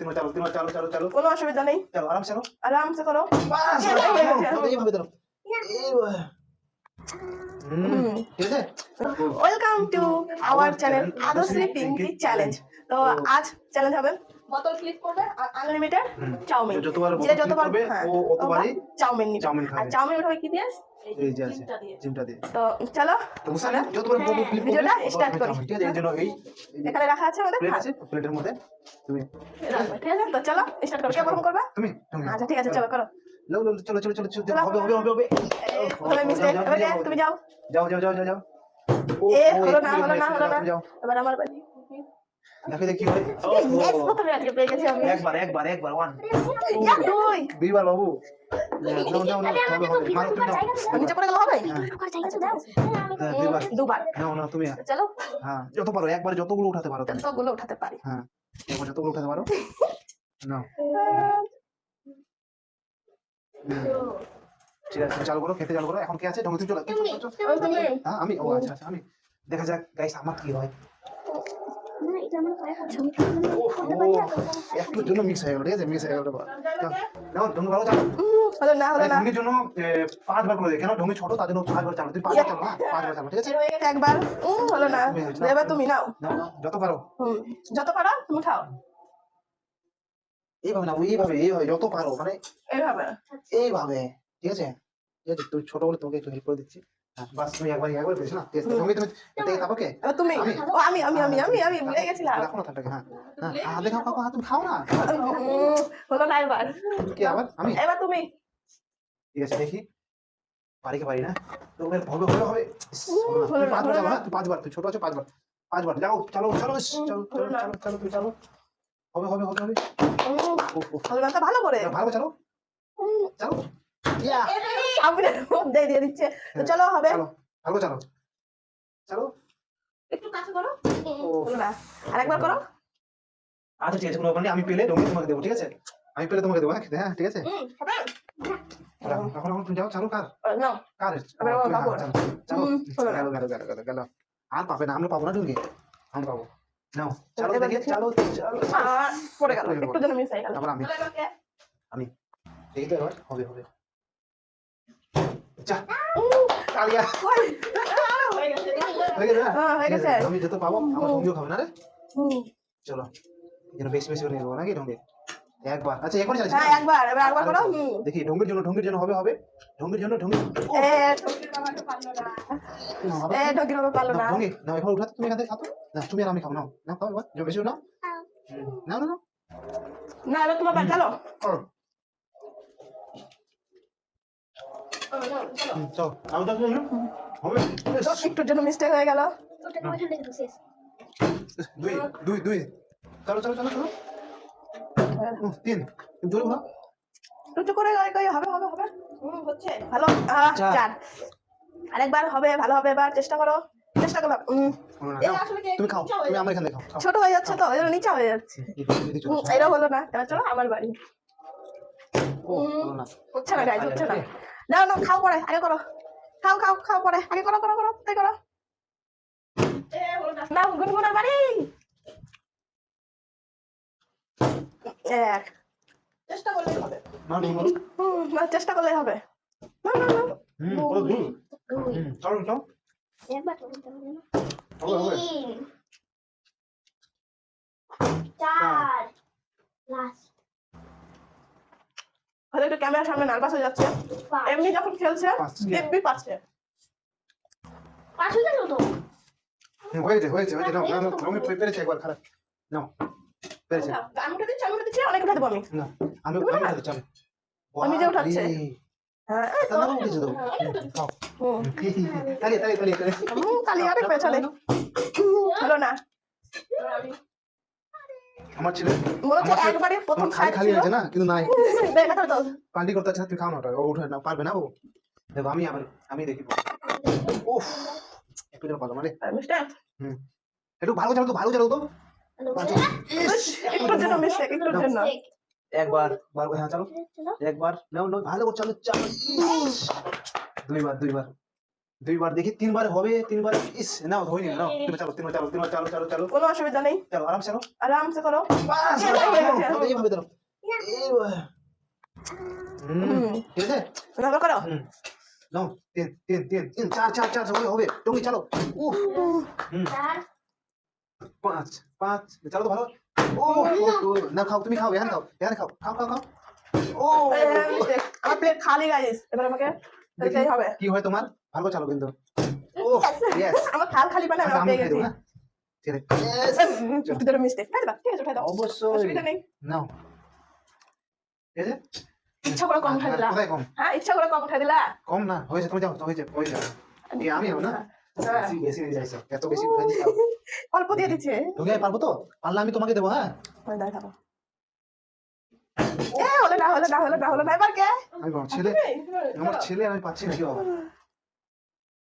তিনবার চালো তিনবার চালো চালো চালো। কোনো অসুবিধা নেই। চালো আরাম চালো আরামসে করো। বাস এইভাবে ধরো welcome to our channel Adarshi Pinki challenge তো আজ চ্যালেঞ্জ হবে বোতল ক্লিক করবে আনলিমিটেড হুম। চাউমিন। যতবার যে যতবার হ্যাঁ, ও অতবারই চাউমিন নিবে। চাউমিন আর খাবে চাউমিন উঠাবে কি দিয়ে? এই যে আছে চিমটা দিয়ে। তো চলো তো যতবার বোতল ক্লিক করবে ভিডিওটা তুমি করি। ঠিক আছে এই জন্য এই এই এখানে রাখা আছে আমাদের? প্লেট আছে প্লেটের মধ্যে। তুমি ঠিক আছে তো চলো স্টার্ট করো। কে প্রথম করবে? তুমি তুমি। আচ্ছা ঠিক আছে চলো করো। চলো চলো। হবে হবে হবে হবে। তুমি যাও। যাও যাও যাও যাও যাও। ও হলো না, হলো না, হলো যাও, না। এবার আমার বাড়ি দেখো দেখি কি হয় একবার একবার একবার ওয়ান দুই। দুইবার বাবু। হবে? হ্যাঁ, দুইবার। চলো। হ্যাঁ যত পারো একবার যতগুলো উঠাতে পারো যতগুলো উঠাতে পারি। হ্যাঁ একবার যতগুলো উঠাতে পারো। নাও। ঠিক আছে চালু করো খেতে চালু করো। এখন কে আছে? ঢঙ্গে চলো হ্যাঁ আমি ও আচ্ছা আচ্ছা আমি দেখা যাক গাইস আমার কি হয়। ও জন্য মিক্স হয়ে গেল ঠিক আছে? মিক্স হয়ে গেল নাও ঢঙ্গে ভালো চালো হলো না হলো না। ঢঙ্গির জন্য এ, পাঁচবার করে কেন? ঢঙ্গি ছোট তার জন্য পাঁচবার চালো তুই পাঁচবার চালো না পাঁচবার চালো ঠিক আছে? একবার। হলো না। এবার তুমি নাও। যত পারো। যত পারো তুমি খাও এইভাবে না এইভাবে এইভাবে যত পারো মানে এইভাবে। এইভাবে ঠিক আছে? ঠিক আছে তুই ছোট বলে তোকে একটু হেল্প করে দিচ্ছি। হ্যাঁ বাস তুমি একবার একবার পেয়েছ না ঠিক আছে তুমি তুমি এটাকে খাব কে এবার তুমি আমি? আমি আমি আমি আমি আমি ভুলে গেছিলাম রাখো না থাকটাকে হ্যাঁ হ্যাঁ হাতে খাও খাও খাও, তুমি খাও না হলো না এবার কি আবার আমি এবার তুমি ঠিক আছে দেখি পারি কি পারি না হবে হবে হবে ইস, হলো না। হলো তুই না, পাঁচবার না। তুই পাঁচবার তুই ছোট আছে পাঁচবার পাঁচবার যাও চলো চলো চলো চলো চলো চলো তুই চলো হবে হবে হবে হবে ভালো করে ভালো চলো চলো ইয়া সামনের মধ্যে দিয়ে দিচ্ছে। তো চলো হবে। চলো ভালো চলো। চলো। একটু কাছে করো। আরেকবার করো। আচ্ছা ঠিক আছে কোনো ব্যাপার নেই। আমি পেলে ডোঙ্গি তোমাকে দেবো ঠিক আছে? আমি পেলে তোমাকে দেবো হ্যাঁ হ্যাঁ ঠিক আছে? হবে। এখন এখন তুমি যাও চালু কার? কার? আমার। গেল গেল গেল গেল গেল। আর পাবে না আমরা পাবো না ডুঙ্গি আমি পাবো। নাও চালো দেখি দেখি। চালো চালো। পড়ে গেল একটু যেন মিস হয়ে গেল। তারপর আমি দেখি তো এবার হবে হবে। আমি যত পাবো আমার ডুঙ্গিও খাবে না রে। চলো। যেন বেশি বেশি করে নেব নাকি ডুঙ্গি? একবার। আচ্ছা একবার চালিয়েছি হ্যাঁ একবার এবার একবার করো দেখি ঢঙ্গির জন্য ঢঙ্গির জন্য হবে হবে। ঢঙ্গির জন্য ঢঙ্গি এ ঠকির বাবাকে পারল না। এ ঠকির বাবা পারল না ঢঙ্গি নাও এখন উঠাতে তুমি এখান থেকে খাও না তুমি আর আমি খাব নাও। খাও এবার। বেশি নাও নাও নাও। না এবার তোমার চলো করো হুম, চলো আরও দশ মিনিট হবে বেশ। একটুর জন্য মিস্টেক হয়ে গেল। দুই দুই দুই। চলো চলো চলো চলো। তিন। জোরে ঘোরাও একটু করে গায়ে গায়ে হবে হবে হবে। হচ্ছে। ভালো। চার। আরেকবার হবে ভালো হবে এবার চেষ্টা করো। চেষ্টা করো তুমি খাও তুমি আমার এখান থেকে খাও। ছোট হয়ে যাচ্ছে তো ওই জন্য নিচা হয়ে যাচ্ছে। এটা হলো না। এবার চলো আমার বাড়ি। ও, হচ্ছে না গাইজ হচ্ছে না। নাও নাও খাও পরে আগে করো। খাও খাও খাও পরে আগে করো করো করো তাই করো। নাও গুনগুনের বাড়ি। এক। চেষ্টা করলেই হবে। না চেষ্টা করলেই হবে। না না না। চার। লাস্ট। হয়তো একটু ক্যামেরার সামনে নার্ভাস হয়ে যাচ্ছে। এমনি যখন খেলছে। দিব্যি পাচ্ছে পাঁচ। তো? হয়েছে হয়েছে হয়েছে নাও নাও, নাও, আমি পেরেছি একবার খারাপ। নাও পেরেছি। আমি উঠে দিচ্ছি আমি উঠে দিচ্ছি অনেক উঠে দেবো আমি। না আমি আমি উঠাতে চাই আমি যে উঠাচ্ছে। হ্যাঁ। তাহলে উঠেছে তো। আমি উঠে দিচ্ছি। খাও হুম, তালি তালি তালি তালি হুম, কালি অনেক পেছনে হলো না। আমার ছেলে। মনে একবারে প্রথম খালি খালি আছে না কিন্তু নাই। পান্ডি করতে আছে তুমি খাও না ওটা ও উঠে না পারবে না ও? দেখো আমি আবার আমি দেখি। ওফ একটু যেন হুম। একটু ভালো চালো তো ভালো চালো তো। মিস্টেক একবার বার হ্যাঁ চালো একবার নাও নাও ভালো করে চালো চালো দুইবার দুইবার। দুইবার দেখি তিনবার হবে তিনবার ইস নাও হয়নি না তুমি চালো তিনবার চালো তিনবার চালো চালো চালো কোনো অসুবিধা নেই চালো আরাম চালো আরামসে করো বাস এই হয়ে এইভাবে, ধরো। ঠিক আছে করো নাও তিন তিন তিন তিন চার চার চার হবে হবে তুমি চালো উফ হুম পাঁচ পাঁচ চালো তো ভালো ও না খাও তুমি খাও এখানে খাও এখানে খাও খাও খাও খাও ও আমার প্লেট খালি গাইস এবার আমাকে কি হয় তোমার ভালো চালো কিন্তু। ও আমার খালি পেয়ে গেছি হ্যাঁ? ঠিক আছে। Yes! দুটো মিস্টেক খাই দাও আছে উঠাই দাও। অবশ্যই। অসুবিধা নেই। নাও। ঠিক আছে ইচ্ছা করে কম উঠাই দিলা। কোথায় কম? হ্যাঁ ইচ্ছা করে কম উঠাই দিলা। কম না হয়েছে তুমি যাও হয়েছে হয়েছে। এই আমি হব না? হ্যাঁ। বেশি বেশি হয়ে যাইছে এত বেশি উঠাই দিচ্ছি অল্প দিয়ে দিচ্ছে। তুমি পারব তো? পারলে আমি তোমাকে দেবো হ্যাঁ? ওই থাকো এ হলে না হলে না হলে না হলে না এবার কে? আমি ছেলে। আমার ছেলে আমি পাচ্ছি না কি বাবা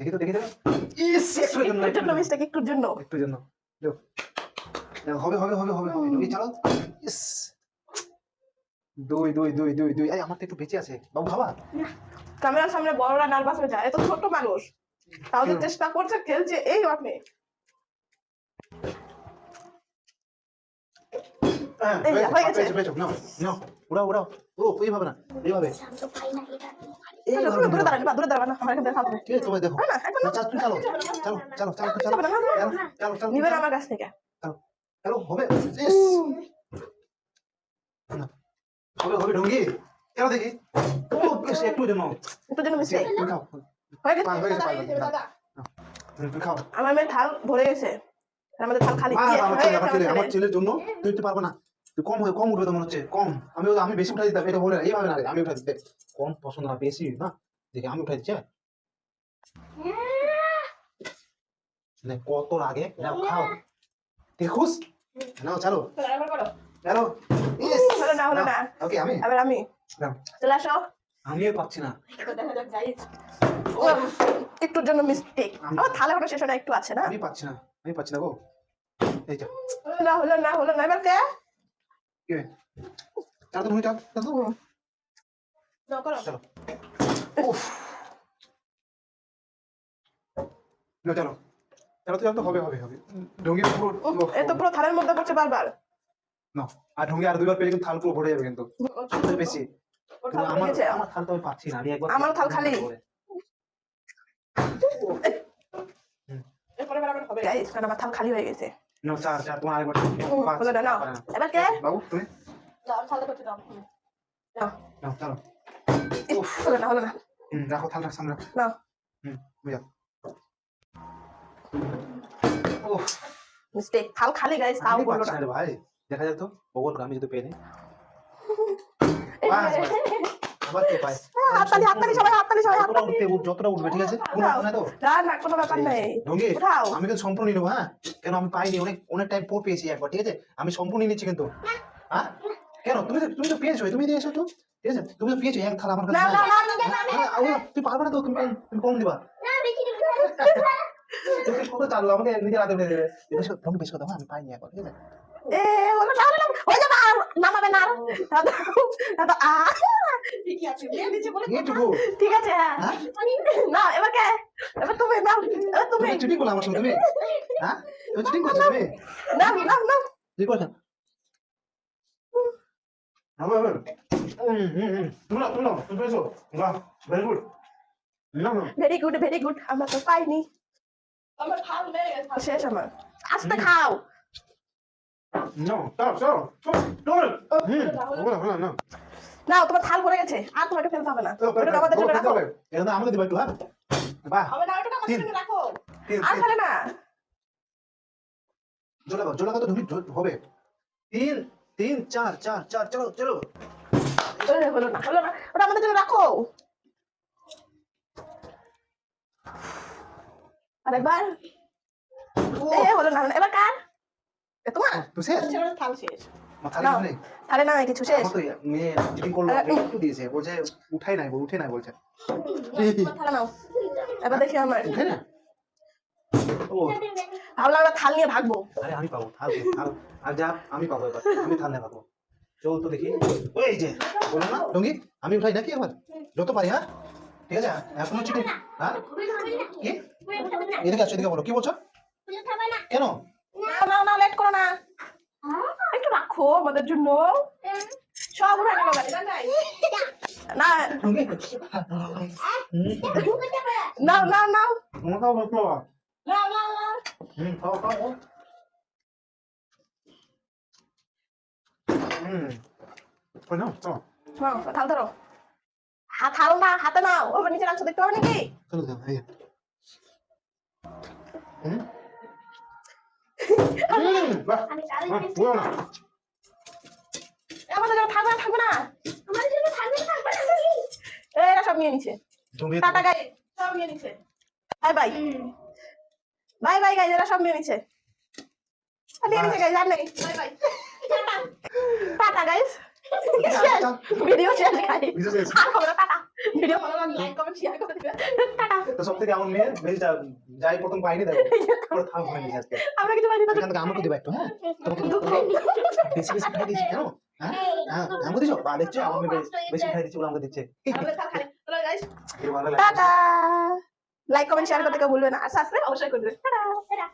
দেখি তো দেখি তো ইস একটুর জন্য একটুর জন্য মিস্টেক একটুর জন্য। একটুর জন্য। দেও। দেও, হবে হবে হবে হবে। হবে দুই চালো ইস। দুই দুই দুই দুই আমার তো একটু বেঁচে আছে। বাবু ক্যামেরার সামনে বড়রা নার্ভাস হয়ে যায়। এত ছোট মানুষ। তাও যে চেষ্টা করছে খেলছে এই আপনি হ্যাঁ, এই, হয়েছে, হয়ে গেছে। পেয়েছ, পেয়েছ, নাও, নাও, উড়াও, উড়াও। ও, এইভাবে না, এইভাবে। তো আমার কাছ থেকে চালো, হবে। হবে, হবে, ঢঙ্গি। দেখি। একটু জন্য। জন্য মিস্টেক। হয়ে। আমার মেয়ের থাল ভরে গেছে আমাদের থাল খালি আমার ছেলের। জন্য তুই উঠতে পারব না কম হয়ে কম উঠবে তো মনে হচ্ছে। কম। আমি আমি বেশি উঠাই দিতাম এটা বলে না, এইভাবে না রে, আমি উঠাই দিতে কম পছন্দ না বেশি না। দেখি আমি উঠাই দিচ্ছি হ্যাঁ? কত লাগে নাও খাও। আছে, নাও চলো চলো, এবার চলো ইস না হলো না। ওকে আমি? এবার আমি? চলে আসো। আমিও পাচ্ছি না। দেখা যাক যাই ও, একটুর জন্য মিস্টেক আমি- আমার থালা কোনো শেষ না, একটু আছে না? আমি পাচ্ছি না আমি পাচ্ছি না গো। এই যা। না হলো না হলো না। এবার কে কি? হবে? চাল তো তুমি চাল। চাল। চলো চলো। চলো তো চলো হবে হবে হবে। ঢঙ্গি পুরো এ তো পুরো থালের মধ্যে পড়ছে বারবার। না আর ঢঙ্গি আর দুইবার পেলে কিন্তু থাল পুরো ভরে যাবে কিন্তু। বেশি। আমার আমার থাল তো আমি পাচ্ছি না আমি একবার আমারও থাল খালি। এরপরে আমার হবে। গাইস কারণ আমার থাল খালি হয়ে গেছে। না চার চার তোমার আরেকবার হলো না, না। এবার কে বাবু তুমি দাও থালটা করতে দাও। নাও নাও চলো ইস, হলো না হলো না হুম রাখো থাল রাখ সামনে নাও হুম বুঝা উফ মিস্টেক থাল খালি গাইস তাও পাচ্ছি না না ভাই দেখা যাক তো ভগবান আমি যদি পেয়ে নিই। আবার কে পায় হাততালি হাততালি সবাই হাততালি সবাই হাততালি। যতটা উঠবে ঠিক আছে? কোনো দাও। তো? না না কোনো ব্যাপার নেই। ঢঙ্গি আমি কিন্তু সম্পূর্ণ নেব হ্যাঁ? কেন আমি পাইনি? অনেক অনেক টাইম পর পেয়েছি একবার ঠিক আছে? আমি সম্পূর্ণ নিচ্ছি কিন্তু। হ্যাঁ? কেন? তুমি তো তুমি তো পেয়েছ তুমি দিয়ে এসো তো ঠিক আছে? তুমি তো পেয়েছ এক থালা আমার কাছে না না না হ্যাঁ, আরে, তুই পারবে না তো? তুমি কম তুমি কম দিবা না কত চাললো আমাকে নিজে রাতে বেড়ে দেবে। বেশ কথা হ্যাঁ, আমি পাইনি একবার ঠিক আছে? এ না হলো না হয়ে যাবে আর নামাবে না আর। দাদা দাদা আ ঠিক আছে হ্যাঁ। হ্যাঁ? না এবার কে? এবার তুমি এবার তুমি চিটিং করলে আমার সঙ্গে তুমি? হ্যাঁ? তুমি করছ তুমি? নাও নাও নাও কি করছ হবে হবে হুম হুম হুম। তুমি নাও, তুমি নাও, তুমি পেয়েছ very good very good very good আমরা তো পাইনি। আমার খাও শেষ আমার। আস্তে খাও। No. হুম, না, না, না। তোমার থাল ভরে গেছে। আর তোমাকে ফেলতে হবে না। ওটা আমাদের জন্য রাখো। হবে। এটা তো আমাকে দিবা একটু, হ্যাঁ? বাহ, হবে না ওটা আমাদের। জন্য রাখো। তিন, আর ফেলে না। দাও, দাও তো ঢুকি, হবে। তিন, তিন, চার, চার, চার, চলো, চলো। এ, হলো না হলো না। ওটা আমাদের জন্য রাখো। আরেকবার। এ হলো না। এবার কার? তোমার তুই শেষ? থাল শেষ মাথায় নাও। কিছু নেই? তাহলে না কিছু শেষ মেয়ে cheating করল, একটু দিয়েছে, বলছে, উঠাই নাই, উঠে নাই বলছে। থালা নাও এবার দেখি আমার উঠে না? ভাবলাম আমরা থাল নিয়ে ভাগবো আরে আমি পাবো, থাল থাল। আর যা, আমি পাবো এবার, আমি থাল নিয়ে পাবো। চল তো দেখি। ওই যে, বললাম না, ডঙ্গি, আমি উঠাই নাকি এবার? যত পারি, হ্যাঁ? ঠিক আছে এখনও চিঠি হ্যাঁ কি এদিকে আসো এদিকে বলো কি বলছো কেন না না না লেট করো না একটু রাখো আমাদের জন্য সব উঠে গেল গাড়ি না না না না তোমার খাও বলতো না না না হুম খাও খাও খাও। হুম ওই নাও খাও নাও, থাল ধরো হাত হাল না হাতে নাও ওভার নিচে রাখছো দেখতে পাবে নাকি আমাদের জন্য থাকবে না থাকবে না। আমাদের জন্য থাকবে না থাকবে না। এরা সব নিয়ে নিচ্ছে তুমি টাটা গাই সব নিয়ে নিচ্ছে bye bye bye bye guys এরা সব নিয়ে নিচ্ছে নিয়ে নিচ্ছে গাইজ আর নেই। বাই বাই টাটা। গাইজ ভিডিও শেষ গাইজ বিশেষ হয়েছে। আর হবে না টাটা। ভিডিও ভালো লাগলে লাইক কমেন্ট শেয়ার করে দিবে। টাটা তো সব থেকে আমার মেয়ে বেশ যাই প্রথম পাইনি দেখো। পুরো থাম হয়ে গেছে আজকে। আমরা কিছু আমাকে দেবো একটু হ্যাঁ? তোমাকে বেশি বেশি খাই কেন? হ্যাঁ? হ্যাঁ আমাকে দিচ্ছ বা দেখছ? আমার মেয়ে বেশি খাই দিচ্ছি বলে আমাকে দিচ্ছে। টাটা! লাইক কমেন্ট শেয়ার করতে কেউ ভুলবে না। আর সাবস্ক্রাইব অবশ্যই করবে। টাটা।